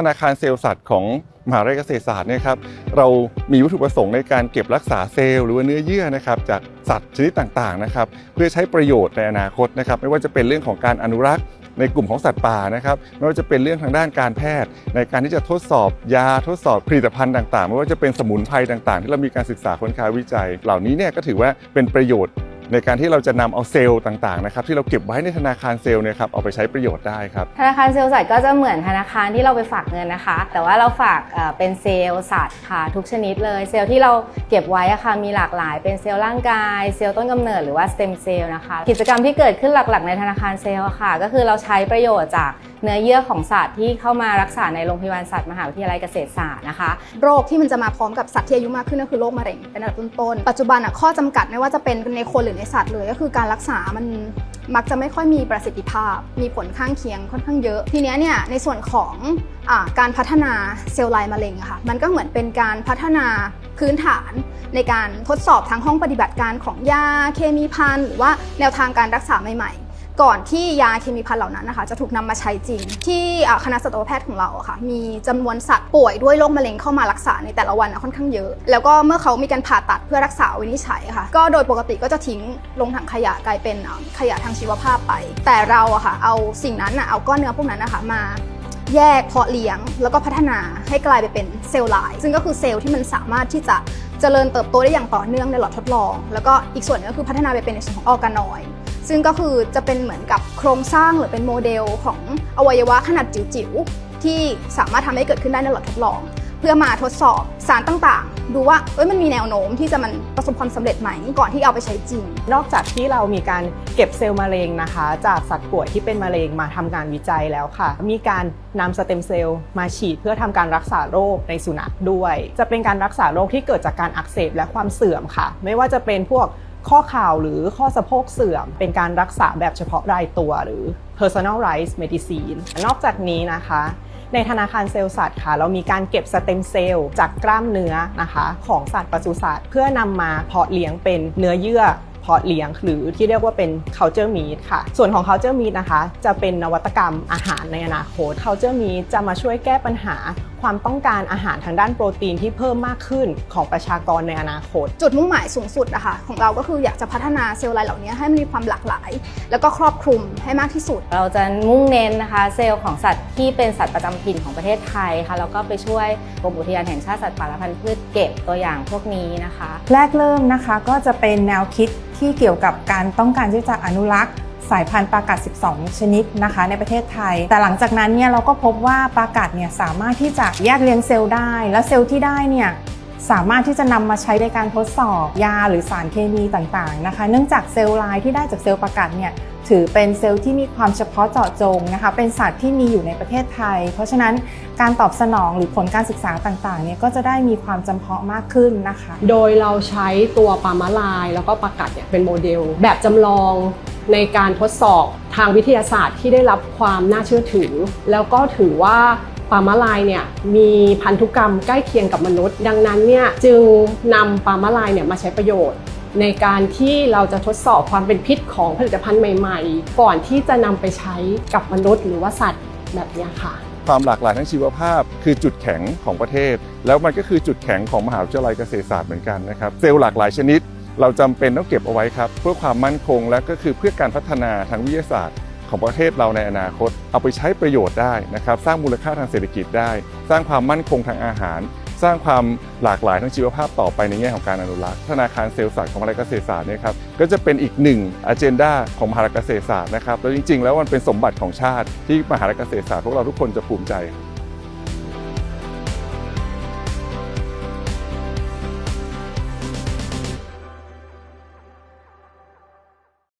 ธนาคารเซลล์สัตว์ของมหาวิทยาลัยเกษตรศาสตร์เนี่ยครับเรามีวัตถุประสงค์ในการเก็บรักษาเซลล์หรือว่าเนื้อเยื่อนะครับจากสัตว์ชนิดต่างๆนะครับเพื่อใช้ประโยชน์ในอนาคตนะครับไม่ว่าจะเป็นเรื่องของการอนุรักษ์ในกลุ่มของสัตว์ป่านะครับไม่ว่าจะเป็นเรื่องทางด้านการแพทย์ ในการที่จะทดสอบยาทดสอบผลิตภัณฑ์ต่างๆ ไม่ว่าจะเป็นสมุนไพรต่างๆ ที่เรามีการศึกษาค้นคว้าวิจัย เหล่านี้เนี่ยก็ถือว่าเป็นประโยชน์ ในการที่เราจะนำเอาเซลล์ต่างๆนะครับที่เราเก็บไว้ในธนาคารเซลล์เนี่ยครับเอาไปใช้ประโยชน์ได้ครับธนาคารเซลล์สัตว์ก็จะเหมือนธนาคารที่เราไปฝากเงินนะคะ แต่ว่าเราฝากเอ่อเป็นเซลล์สัตว์ค่ะทุกชนิดเลย เซลล์ที่เราเก็บไว้อะค่ะมีหลากหลาย เป็นเซลล์ร่างกาย เซลล์ต้นกำเนิดหรือว่าสเต็มเซลล์นะคะกิจกรรมที่เกิดขึ้นหลักๆ ในธนาคารเซลล์อะค่ะ ก็คือเราใช้ประโยชน์จากเนื้อเยื่อของสัตว์ที่เข้ามารักษาในโรงพยาบาลสัตว์มหาวิทยาลัยเกษตรศาสตร์นะคะ โรคที่มันจะมาพร้อมกับสัตว์ที่อายุมากขึ้นก็คือโรคมะเร็งเป็นอันดับต้นๆปัจจุบันอะข้อจำกัดไม่ว่าจะเป็นในคนหรือในสัตว์เลยก็คือการรักษามันมักจะไม่ค่อยมีประสิทธิภาพ มีผลข้างเคียงค่อนข้างเยอะ ทีเนี้ยเนี่ยในส่วนของอการพัฒนาเซลล์ไลน์มะเร็งอะค่ะ มันก็เหมือนเป็นการพัฒนาพื้นฐานในการทดสอบทั้งห้องปฏิบัติการของยาเคมีพันหรือว่าแนวทางการรักษาใหม่ๆ ก่อนที่ยาเคมีพันเหล่านั้นนะคะจะถูกนำมาใช้จริง ที่คณะสัตวแพทย์ของเราะค่ะ มีจำนวนสัตว์ป่วยด้วยโรคมะเร็งเข้ามารักษาในแต่ละวันค่อนข้างเยอะ แล้วก็เมื่อเขามีการผ่าตัดเพื่อรักษาวินิจฉัยค่ะ ก็โดยปกติก็จะทิ้งลงถังขยะกลายเป็นขยะทางชีวภาพไป แต่เราอะค่ะเอาสิ่งนั้นเอาก้อนเนื้อพวกนั้นนะคะมาแยกเพาะเลี้ยง แล้วก็พัฒนาให้กลายไปเป็นเซลล์ลน์ซึ่งก็คือเซลล์ที่มันสามารถที่จะเจริญเติบโตได้อย่างต่อเนื่องในหลอดทดลอง แล้วก็อีกส่วนหนึงก็คือพัฒนาไปเป็นในส่วนของออร์แกนอยด์ ซึ่งก็คือจะเป็นเหมือนกับโครงสร้างหรือเป็นโมเดลของอวัยวะขนาดจิ๋วๆ ที่สามารถทำให้เกิดขึ้นได้ในหลอดทดลอง เพื่อมาทดสอบสารต่างๆ ดูว่าเอ้ยมันมีแนวโน้มที่จะมันประสบความสำเร็จไหมก่อนที่เอาไปใช้จริง นอกจากที่เรามีการเก็บเซลล์มะเร็งนะคะ จากสัตว์ป่วยที่เป็นมะเร็งมาทำการวิจัยแล้วค่ะ มีการนำสเต็มเซลล์มาฉีดเพื่อทำการรักษาโรคในสุนัขด้วย จะเป็นการรักษาโรคที่เกิดจากการอักเสบและความเสื่อมค่ะ ไม่ว่าจะเป็นพวก ข้อข่าวหรือข้อสะโพกเสื่อม เป็นการรักษาแบบเฉพาะรายตัวหรือ personalized medicine นอกจากนี้นะคะในธนาคารเซลล์สัตว์ค่ะ เรามีการเก็บสเต็มเซลล์จากกล้ามเนื้อนะคะ ของสัตว์ปศุสัตว์เพื่อนำมาเพาะเลี้ยงเป็นเนื้อเยื่อเพาะเลี้ยงหรือที่เรียกว่าเป็น culture meat ค่ะ ส่วนของ culture meat นะคะ จะเป็นนวัตกรรมอาหารในอนาคต culture meat จะมาช่วยแก้ปัญหา ความต้องการอาหารทางด้านโปรตีนที่เพิ่มมากขึ้นของประชากรในอนาคต จุดมุ่งหมายสูงสุดนะคะของเราก็คืออยากจะพัฒนาเซลล์ไลน์เหล่านี้ให้มันมีความหลากหลาย แล้วก็ครอบคลุมให้มากที่สุด เราจะมุ่งเน้นนะคะ เซลล์ของสัตว์ที่เป็นสัตว์ประจำถิ่นของประเทศไทยค่ะแล้วก็ไปช่วยกรมอุทยานแห่งชาติสัตว์ป่าและพันธุ์พืชเก็บตัวอย่างพวกนี้นะคะ แรกเริ่มนะคะก็จะเป็นแนวคิดที่เกี่ยวกับการต้องการที่จะอนุรักษ์ สายพันธุ์ปลากัด 12 ชนิดนะคะในประเทศไทย แต่หลังจากนั้นเนี่ยเราก็พบว่าปลากัดเนี่ยสามารถที่จะแยกเลี้ยงเซลล์ได้ และเซลล์ที่ได้เนี่ยสามารถที่จะนำมาใช้ในการทดสอบยาหรือสารเคมีต่างๆนะคะ เนื่องจากเซลล์ลน์ที่ได้จากเซลล์ปลากัดเนี่ยถือเป็นเซลล์ที่มีความเฉพาะเจาะจงนะคะ เป็นสัตว์ที่มีอยู่ในประเทศไทย เพราะฉะนั้นการตอบสนองหรือผลการศึกษาต่างๆเนี่ยก็จะได้มีความจำเพาะมากขึ้นนะคะ โดยเราใช้ตัวปลามาลาย แล้วก็ปลากัดเนี่ยเป็นโมเดล แบบจำลอง ในการทดสอบทางวิทยาศาสตร์ที่ได้รับความน่าเชื่อถือ แล้วก็ถือว่าปลามาลายเนี่ยมีพันธุกรรมใกล้เคียงกับมนุษย์ ดังนั้นเนี่ยจึงนำปลามาลายเนี่ยมาใช้ประโยชน์ ในการที่เราจะทดสอบความเป็นพิษของผลิตภัณฑ์ใหม่ ๆ ก่อนที่จะนำไปใช้กับมนุษย์ หรือว่าสัตว์แบบนี้ค่ะ ความหลากหลายทางชีวภาพ คือจุดแข็งของประเทศ แล้วมันก็คือจุดแข็งของมหาวิทยาลัยเกษตรศาสตร์เหมือนกันนะครับเซลล์หลากหลายชนิด เราจำเป็นต้องเก็บเอาไว้ครับ เพื่อความมั่นคงและก็คือเพื่อการพัฒนาทางวิทยาศาสตร์ ของประเทศเราในอนาคต เอาไปใช้ประโยชน์ได้นะครับ สร้างมูลค่าทางเศรษฐกิจได้ สร้างความมั่นคงทางอาหาร สร้างความหลากหลายทางชีวภาพต่อไปในแง่ของการอนุรักษ์ธนาคารเซลล์ศาสตว์ของมหาวิทยาลัยเกษตรศาสตร์เนี่ยครับก็จะเป็นอีกหนึ่งอเจนดาของมหาวิทยาลัยเกษตรศาสตร์นะครับแล้วจริง ๆ แล้วมันเป็นสมบัติของชาติที่มหาวิทยาลัยเกษตรศาสตร์พวกเราทุกคนจะภูมิใจ